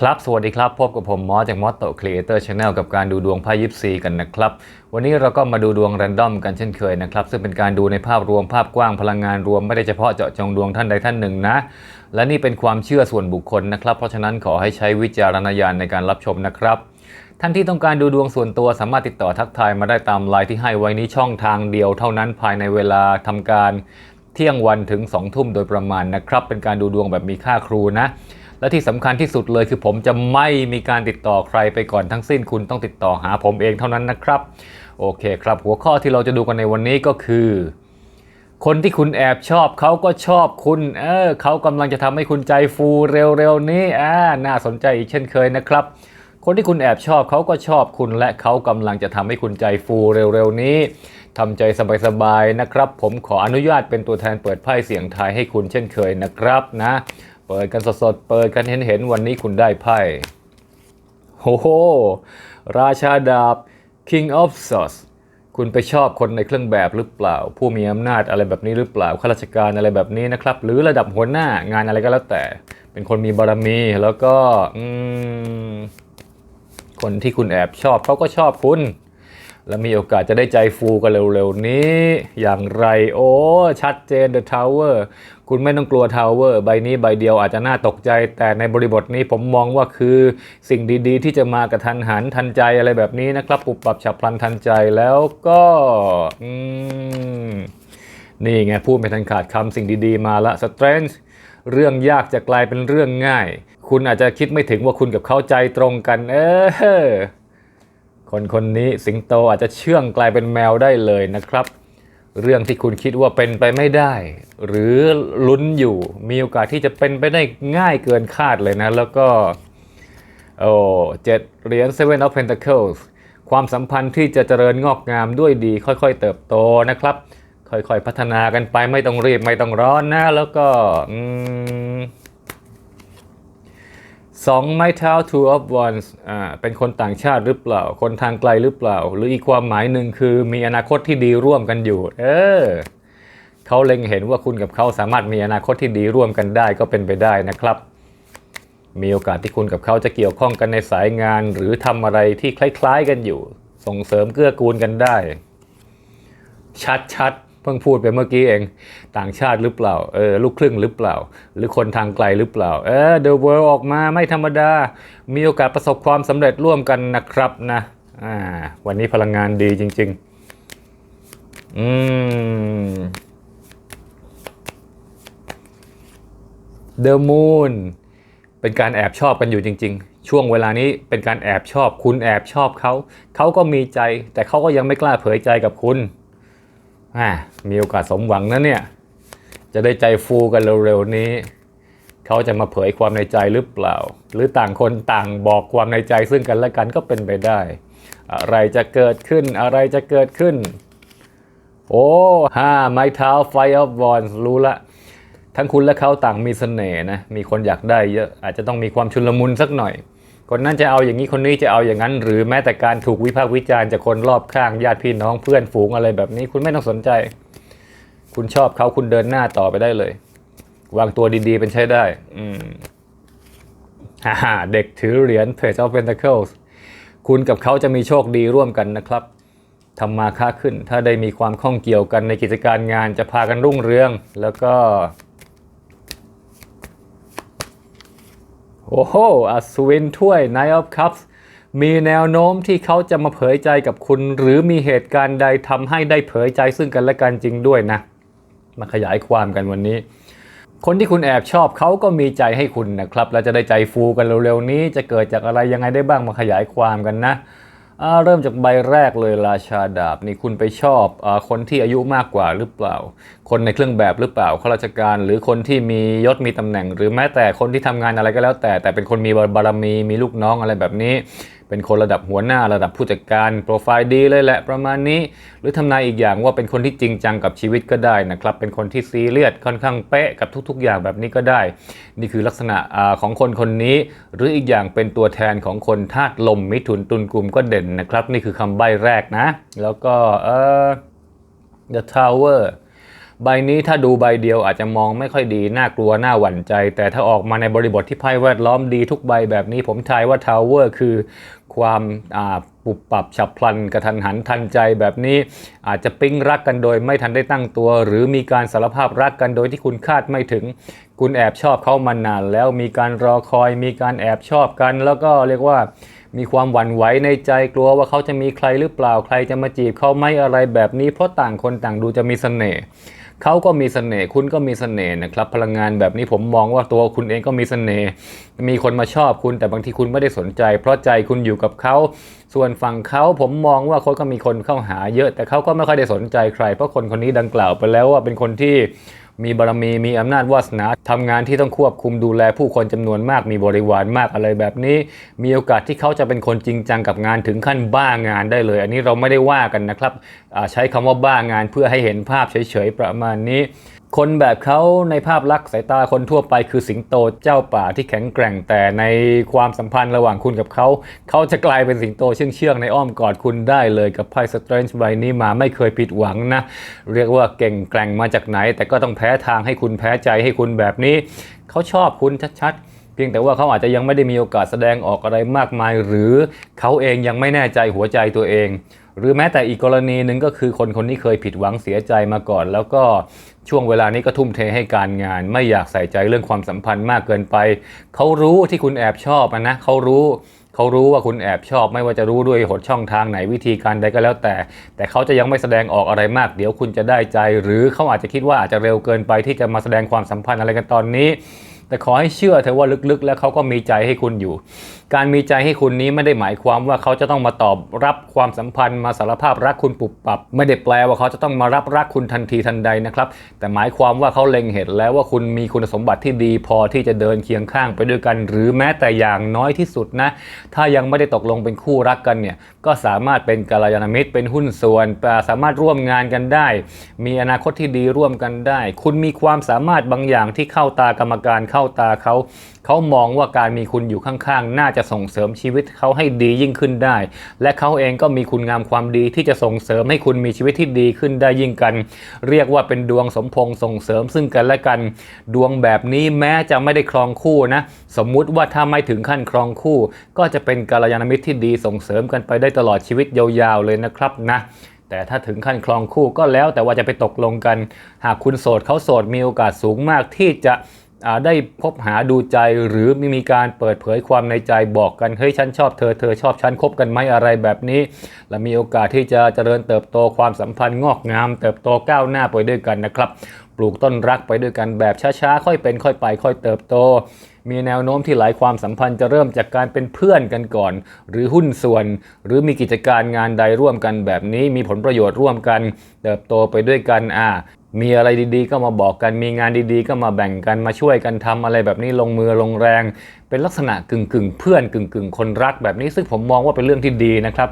ครับสวัสดีครับ พบกับผมมอสจากมอสโตครีเอเตอร์ชาแนลกับการดูดวงไพ่ยิปซีกันนะครับ วันนี้เราก็มาดูดวงแรนดอมกันเช่นเคยนะครับ ซึ่งเป็นการดูในภาพรวมภาพกว้างพลังงานรวมไม่ได้เฉพาะเจาะจงดวงท่านใดท่านหนึ่งนะ และนี่เป็นความเชื่อส่วนบุคคลนะครับ เพราะฉะนั้นขอให้ใช้วิจารณญาณในการรับชมนะครับท่านที่ต้องการดูดวงส่วนตัวสามารถติดต่อทักทายมาได้ตามไลน์ที่ให้ไว้นี้ช่องทางเดียวเท่านั้นภายในเวลาทำการเที่ยงวันถึง2ทุ่มโดยประมาณนะครับเป็นการดูดวงแบบมีค่าครูนะ และที่สำคัญที่สุดเลยคือผมจะไม่มีการติดต่อใครไปก่อนทั้งสิ้นคุณต้องติดต่อหาผมเองเท่านั้นนะครับ โอเคครับ หัวข้อที่เราจะดูกันในวันนี้ก็คือ คนที่คุณแอบชอบเขาก็ชอบคุณ เออเขากำลังจะทำให้คุณใจฟูเร็วๆนี้อ่าน่าสนใจอีกเช่นเคยนะครับ คนที่คุณแอบชอบเขาก็ชอบคุณ และเขากำลังจะทำให้คุณใจฟูเร็วๆนี้ทำใจสบายๆนะครับ ผมขออนุญาตเป็นตัวแทนเปิดไพ่เสียงทายให้คุณเช่นเคยนะครับนะ เปิดกันสดๆ เปิดกันเห็นๆ วันนี้คุณได้ไพ่โอ้โห ราชาดาบ King of Swords คุณไปชอบคนในเครื่องแบบหรือเปล่า ผู้มีอำนาจอะไรแบบนี้หรือเปล่าข้าราชการอะไรแบบนี้นะครับ หรือระดับหัวหน้างานอะไรก็แล้วแต่ เป็นคนมีบารมีแล้วก็คนที่คุณแอบชอบเขาก็ชอบคุณ และมีโอกาสจะได้ใจฟูกันเร็วๆนี้ อย่างไร โอ้ ชัดเจน The Tower คุณไม่ต้องกลัว Tower ใบนี้ใบเดียวอาจจะน่าตกใจ แต่ในบริบทนี้ผมมองว่าคือสิ่งดีๆ ที่จะมากระทันหันทันใจอะไรแบบนี้นะครับปุบปับฉับพลันทันใจแล้วก็นี่ไง พูดไม่ทันขาดคำสิ่งดีๆ มาละ Strange เรื่องยากจะกลายเป็นเรื่องง่าย คุณอาจจะคิดไม่ถึงว่าคุณกับเขาใจตรงกัน เออ คนคนนี้สิงโตอาจจะเชื่องกลายเป็นแมวได้เลยนะครับ เรื่องที่คุณคิดว่าเป็นไปไม่ได้ หรือลุ้นอยู่มีโอกาสที่จะเป็นไปได้ง่ายเกินคาดเลยนะ แล้วก็โอ้เจ็ดเหรียญ Seven of Pentacles ความสัมพันธ์ที่จะเจริญงอกงามด้วยดี ค่อยๆ เติบโตนะครับ ค่อยๆ พัฒนากันไปไม่ต้องรีบไม่ต้องร้อนนะ แล้วก็อืม สองไม้เท้า two of wands อ่าเป็นคนต่างชาติหรือเปล่า คนทางไกลหรือเปล่า หรืออีกความหมายหนึ่งคือมีอนาคตที่ดีร่วมกันอยู่ เออเขาเล็งเห็นว่าคุณกับเขาสามารถมีอนาคตที่ดีร่วมกันได้ก็เป็นไปได้นะครับ มีโอกาสที่คุณกับเขาจะเกี่ยวข้องกันในสายงาน หรือทำอะไรที่คล้าย ๆ กันอยู่ ส่งเสริมเกื้อกูลกันได้ ชัดๆ พิ่งพูดไปเมื่อกี้เองต่างชาติหรือเปล่าเออลูกครึ่งหรือเปล่า หรือคนทางไกลหรือเปล่าเออ The World ออกมาไม่ธรรมดา มีโอกาสประสบความสำเร็จร่วมกันนะครับนะอ่าวันนี้พลังงานดีจริง ๆ อืม The Moon เป็นการแอบชอบกันอยู่จริง ๆ ช่วงเวลานี้เป็นการแอบชอบ คุณแอบชอบเขา เขาก็มีใจ แต่เขาก็ยังไม่กล้าเผยใจกับคุณ อ่ามีโอกาสสมหวังนะเนี่ย จะได้ใจฟูกันเร็วๆนี้ เขาจะมาเผยความในใจหรือเปล่า หรือต่างคนต่างบอกความในใจซึ่งกันและกันก็เป็นไปได้ อะไรจะเกิดขึ้นอะไรจะเกิดขึ้น โอ้ห้าไม้เท้า Fire of Wands รู้ละทั้งคุณและเขาต่างมีเสน่ห์นะ มีคนอยากได้เยอะ อาจจะต้องมีความชุลมุนสักหน่อย คนนั้นจะเอาอย่างนี้คนนี้จะเอาอย่างนั้น หรือแม้แต่การถูกวิพากษ์วิจารณ์จากคนรอบข้างญาติพี่น้องเพื่อนฝูงอะไรแบบนี้ คุณไม่ต้องสนใจ คุณชอบเขาคุณเดินหน้าต่อไปได้เลย วางตัวดีๆ เป็นใช้ได้ อืมฮ่าเด็กถือเหรียญ Page of Pentacles คุณกับเขาจะมีโชคดีร่วมกันนะครับทำมาค้าขึ้น ถ้าได้มีความข้องเกี่ยวกันในกิจการงานจะพากันรุ่งเรือง แล้วก็ โอ้โหอัศวินถ้วย Knight of Cups มีแนวโน้มที่เขาจะมาเผยใจกับคุณ หรือมีเหตุการณ์ใดทำให้ได้เผยใจซึ่งกันและกันจริงด้วยนะ มาขยายความกันวันนี้ คนที่คุณแอบชอบเขาก็มีใจให้คุณนะครับแล้วจะได้ใจฟูกันเร็วๆนี้ จะเกิดจากอะไรยังไงได้บ้างมาขยายความกันนะ เริ่มจากใบแรกเลยราชาดาบนี่คุณไปชอบอคนที่อายุมากกว่าหรือเปล่า คนในเครื่องแบบหรือเปล่าข้าราชการ หรือคนที่มียศมีตำแหน่ง หรือแม้แต่คนที่ทำงานอะไรก็แล้วแต่แต่เป็นคนมีบารมีมีลูกน้องอะไรแบบนี้ เป็นคนระดับหัวหน้าระดับผู้จัดการโปรไฟล์ดีเลยแหละประมาณนี้ หรือทำนายอีกอย่างว่าเป็นคนที่จริงจังกับชีวิตก็ได้นะครับ เป็นคนที่ซีเรียสค่อนข้างเป๊ะกับทุก ๆ อย่างแบบนี้ก็ได้ นี่คือลักษณะอของคนคนนี้ หรืออีกอย่างเป็นตัวแทนของคนธาตุลมมิถุนตุลกลุ่มก็เด่นนะครับ นี่คือคำใบ้แรกนะ แล้วก็เออ The Tower ใบนี้ถ้าดูใบเดียวอาจจะมองไม่ค่อยดี น่ากลัว น่าหวั่นใจ แต่ถ้าออกมาในบริบทที่ไพ่แวดล้อมดีทุกใบแบบนี้ผมทายว่าทาวเวอร์คือความปุบปรับฉับพลันกระทันหันทันใจแบบนี้อาจจะปิ๊งรักกันโดยไม่ทันได้ตั้งตัว หรือมีการสารภาพรักกันโดยที่คุณคาดไม่ถึง คุณแอบชอบเขามานาน แล้วมีการรอคอย มีการแอบชอบกัน แล้วก็เรียกว่ามีความหวั่นไหวในใจกลัวว่าเขาจะมีใครหรือเปล่าใครจะมาจีบเขาไหม่อะไรแบบนี้เพราะต่างคนต่างดูจะมีเสน่ห์ เขาก็มีเสน่ห์คุณก็มีเสน่ห์นะครับ พลังงานแบบนี้ผมมองว่าตัวคุณเองก็มีเสน่ห์มีคนมาชอบคุณแต่บางทีคุณไม่ได้สนใจ เพราะใจคุณอยู่กับเขาส่วนฝั่งเขาผมมองว่าเขาก็มีคนเข้าหาเยอะ แต่เขาก็ไม่ค่อยได้สนใจใคร เพราะคนคนนี้ดังกล่าวไปแล้วว่าเป็นคนที่ มีบารมีมีอำนาจวาสนาทำงานที่ต้องควบคุมดูแลผู้คนจำนวนมากมีบริวารมากอะไรแบบนี้ มีโอกาสที่เขาจะเป็นคนจริงจังกับงานถึงขั้นบ้างานได้เลย อันนี้เราไม่ได้ว่ากันนะครับใช้คำว่าบ้างานเพื่อให้เห็นภาพเฉยๆประมาณนี้คนแบบเขาในภาพลักษณ์สายตาคนทั่วไปคือสิงโตเจ้าป่าที่แข็งแกร่งแต่ในความสัมพันธ์ระหว่างคุณกับเขา เขาจะกลายเป็นสิงโตเชื่องเชื่องในอ้อมกอดคุณได้เลยกับไพ่สเตรนจ์ใบนี้มาไม่เคยผิดหวังนะ เรียกว่าเก่งแกร่งมาจากไหน แต่ก็ต้องแพ้ทางให้คุณแพ้ใจให้คุณแบบนี้ เขาชอบคุณชัดๆ เพียงแต่ว่าเขาอาจจะยังไม่ได้มีโอกาสแสดงออกอะไรมากมาย หรือเขาเองยังไม่แน่ใจหัวใจตัวเอง หรือแม้แต่อีกกรณีหนึ่งก็คือคนคนนี้เคยผิดหวังเสียใจมาก่อน แล้วก็ช่วงเวลานี้ก็ทุ่มเทให้การงาน ไม่อยากใส่ใจเรื่องความสัมพันธ์มากเกินไป เขารู้ที่คุณแอบชอบนะเขารู้เขารู้ว่าคุณแอบชอบ ไม่ว่าจะรู้ด้วยหดช่องทางไหนวิธีการใดก็แล้วแต่ แต่เขาจะยังไม่แสดงออกอะไรมาก เดี๋ยวคุณจะได้ใจ หรือเขาอาจจะคิดว่าอาจจะเร็วเกินไปที่จะมาแสดงความสัมพันธ์อะไรกันตอนนี้ แต่ขอให้เชื่อเถอะว่าลึกๆ แล้วเขาก็มีใจให้คุณอยู่ การมีใจให้คุณนี้ไม่ได้หมายความว่าเขาจะต้องมาตอบรับความสัมพันธ์มาสารภาพรักคุณปุบปับ ไม่ได้แปลว่าเขาจะต้องมารับรักคุณทันทีทันใดนะครับแต่หมายความว่าเขาเล็งเห็นแล้วว่าคุณมีคุณสมบัติที่ดีพอที่จะเดินเคียงข้างไปด้วยกัน หรือแม้แต่อย่างน้อยที่สุดนะ ถ้ายังไม่ได้ตกลงเป็นคู่รักกันเนี่ย ก็สามารถเป็นกัลยาณมิตร เป็นหุ้นส่วน สามารถร่วมงานกันได้ มีอนาคตที่ดีร่วมกันได้ คุณมีความสามารถบางอย่างที่เข้าตากรรมการเข้าตาเขา เขามองว่าการมีคุณอยู่ข้างๆ น่าจะส่งเสริมชีวิตเขาให้ดียิ่งขึ้นได้ และเขาเองก็มีคุณงามความดีที่จะส่งเสริมให้คุณมีชีวิตที่ดีขึ้นได้ยิ่งกัน เรียกว่าเป็นดวงสมพงษ์ส่งเสริมซึ่งกันและกัน ดวงแบบนี้แม้จะไม่ได้ครองคู่นะ สมมุติว่าถ้าไม่ถึงขั้นครองคู่ ก็จะเป็นกัลยาณมิตรที่ดีส่งเสริมกันไปได้ตลอดชีวิตยาวๆเลยนะครับนะแต่ถ้าถึงขั้นครองคู่ก็แล้วแต่ว่าจะไปตกลงกัน หากคุณโสดเขาโสดมีโอกาสสูงมากที่จะได้พบหาดูใจหรือมีมีการเปิดเผยความในใจบอกกันเฮ้ยฉันชอบเธอเธอชอบฉันคบกันไหมอะไรแบบนี้ และมีโอกาสที่จะเจริญเติบโตความสัมพันธ์งอกงาม เติบโตก้าวหน้าไปด้วยกันนะครับ ปลูกต้นรักไปด้วยกันแบบช้าๆค่อยเป็นค่อยไปค่อยเติบโต มีแนวโน้มที่หลายความสัมพันธ์จะเริ่มจากการเป็นเพื่อนกันก่อน หรือหุ้นส่วน หรือมีกิจการงานใดร่วมกันแบบนี้ มีผลประโยชน์ร่วมกัน เติบโตไปด้วยกันอ่ามีอะไรดีๆ ก็มาบอกกัน มีงานดีๆ ก็มาแบ่งกัน มาช่วยกันทำอะไรแบบนี้ลงมือลงแรง เป็นลักษณะกึ่งกึ่งๆเพื่อนกึ่งกึ่งๆ คนรักแบบนี้ ซึ่งผมมองว่าเป็นเรื่องที่ดีนะครับ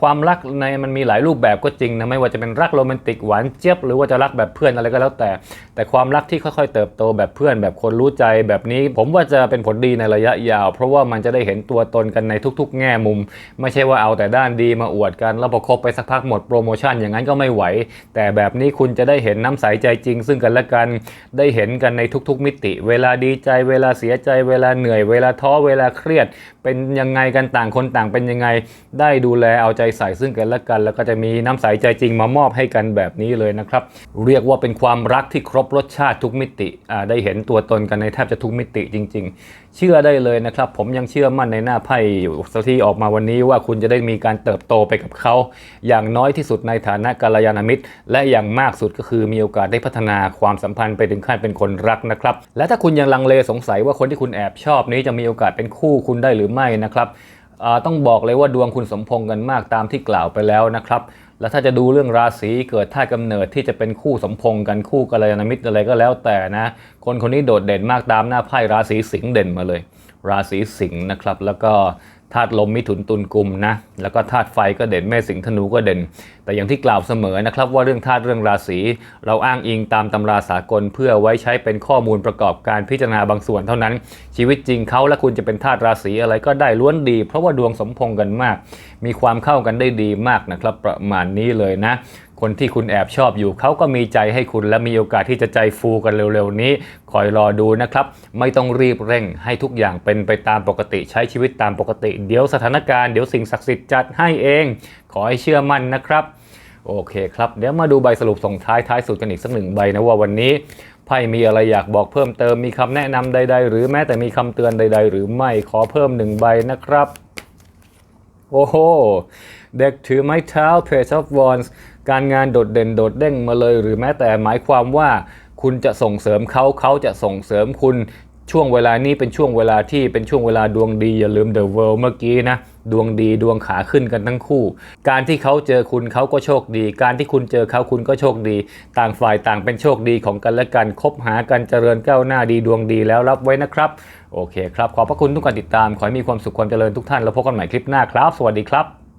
ความรักในมันมีหลายรูปแบบก็จริงนะไม่ว่าจะเป็นรักโรแมนติกหวานเจี๊ยบหรือว่าจะรักแบบเพื่อนอะไรก็แล้วแต่ แต่ความรักที่ค่อยๆ เติบโตแบบเพื่อนแบบคนรู้ใจแบบนี้ ผมว่าจะเป็นผลดีในระยะยาว เพราะว่ามันจะได้เห็นตัวตนกันในทุก ๆ แง่มุม ไม่ใช่ว่าเอาแต่ด้านดีมาอวดกันแล้วพอคบไปสักพักหมดโปรโมชั่นอย่างนั้นก็ไม่ไหว แต่แบบนี้คุณจะได้เห็นน้ำใสใจจริง ซึ่งกันและกันได้เห็นกันในทุก ๆ มิติ เวลาดีใจ เวลาเสียใจ เวลาเหนื่อย เวลาท้อเวลาเครียด เป็นยังไงกันต่างคนต่างเป็นยังไงได้ดูแลเอาใจใส่ซึ่งกันและกัน แล้วก็จะมีน้ำใสใจจริงมามอบให้กันแบบนี้เลยนะครับ เรียกว่าเป็นความรักที่ครบรสชาติทุกมิติได้เห็นตัวตนกันในแทบจะทุกมิติจริง ๆ เชื่อได้เลยนะครับ ผมยังเชื่อมั่นในหน้าไพ่อยู่ที่ออกมาวันนี้ว่าคุณจะได้มีการเติบโตไปกับเขา อย่างน้อยที่สุดในฐานะกัลยาณมิตร และอย่างมากสุดก็คือมีโอกาสได้พัฒนาความสัมพันธ์ไปถึงขั้นเป็นคนรักนะครับ และถ้าคุณยังลังเลสงสัยว่าคนที่คุณแอบชอบนี้จะมีโอกาสเป็นคู่คุณได้หรือไม่นะครับ ต้องบอกเลยว่าดวงคุณสมพงษ์กันมากตามที่กล่าวไปแล้วนะครับ แล้วถ้าจะดูเรื่องราศีเกิดท่าตุกำเนิดที่จะเป็นคู่สมพงษ์กันคู่กัลยาณมิตรอะไรก็แล้วแต่นะ คนคนนี้โดดเด่นมากตามหน้าไพ่ราศีสิงห์เด่นมาเลย ราศีสิงห์นะครับ แล้วก็ ธาตุลมมิถุนตุลกุมนะ แล้วก็ธาตุไฟก็เด่นแม่สิงห์ธนูก็เด่น แต่อย่างที่กล่าวเสมอนะครับว่าเรื่องธาตุเรื่องราศีเราอ้างอิงตามตำราสากล เพื่อไว้ใช้เป็นข้อมูลประกอบการพิจารณาบางส่วนเท่านั้น ชีวิตจริงเขาและคุณจะเป็นธาตุราศีอะไรก็ได้ล้วนดี เพราะว่าดวงสมพงกันมาก มีความเข้ากันได้ดีมากนะครับประมาณนี้เลยนะ คนที่คุณแอบชอบอยู่เขาก็มีใจให้คุณและมีโอกาสที่จะใจฟูกันเร็วๆนี้ คอยรอดูนะครับ ไม่ต้องรีบเร่งให้ทุกอย่างเป็นไปตามปกติใช้ชีวิตตามปกติ เดี๋ยวสถานการณ์เดี๋ยวสิ่งศักดิ์สิทธิ์จัดให้เอง ขอให้เชื่อมั่นนะครับ โอเคครับ เดี๋ยวมาดูใบสรุปส่งท้ายท้ายสุดกันอีกสักหนึ่งใบนะว่าวันนี้ไพ่มีอะไรอยากบอกเพิ่มเติมมีคำแนะนำใด ๆ หรือแม้แต่มีคำเตือนใด ๆ หรือไม่ขอเพิ่มหนึ่งใบนะครับโอ้โหเด็กถือไม้เท้า Page of Wands การงานโดดเด่นโดดเด้งมาเลย หรือแม้แต่หมายความว่าคุณจะส่งเสริมเขาเขาจะส่งเสริมคุณช่วงเวลานี้เป็นช่วงเวลาที่เป็นช่วงเวลาดวงดีอย่าลืม The World เมื่อกี้นะดวงดีดวงขาขึ้นกันทั้งคู่ การที่เขาเจอคุณเขาก็โชคดี การที่คุณเจอเขาคุณก็โชคดี ต่างฝ่ายต่างเป็นโชคดีของกันและกันคบหากันเจริญก้าวหน้าดีดวงดีแล้วรับไว้นะครับ โอเคครับ ขอบพระคุณทุกการติดตาม ขอให้มีความสุขความเจริญทุกท่านแล้วพบกันใหม่คลิปหน้าครับ สวัสดีครับ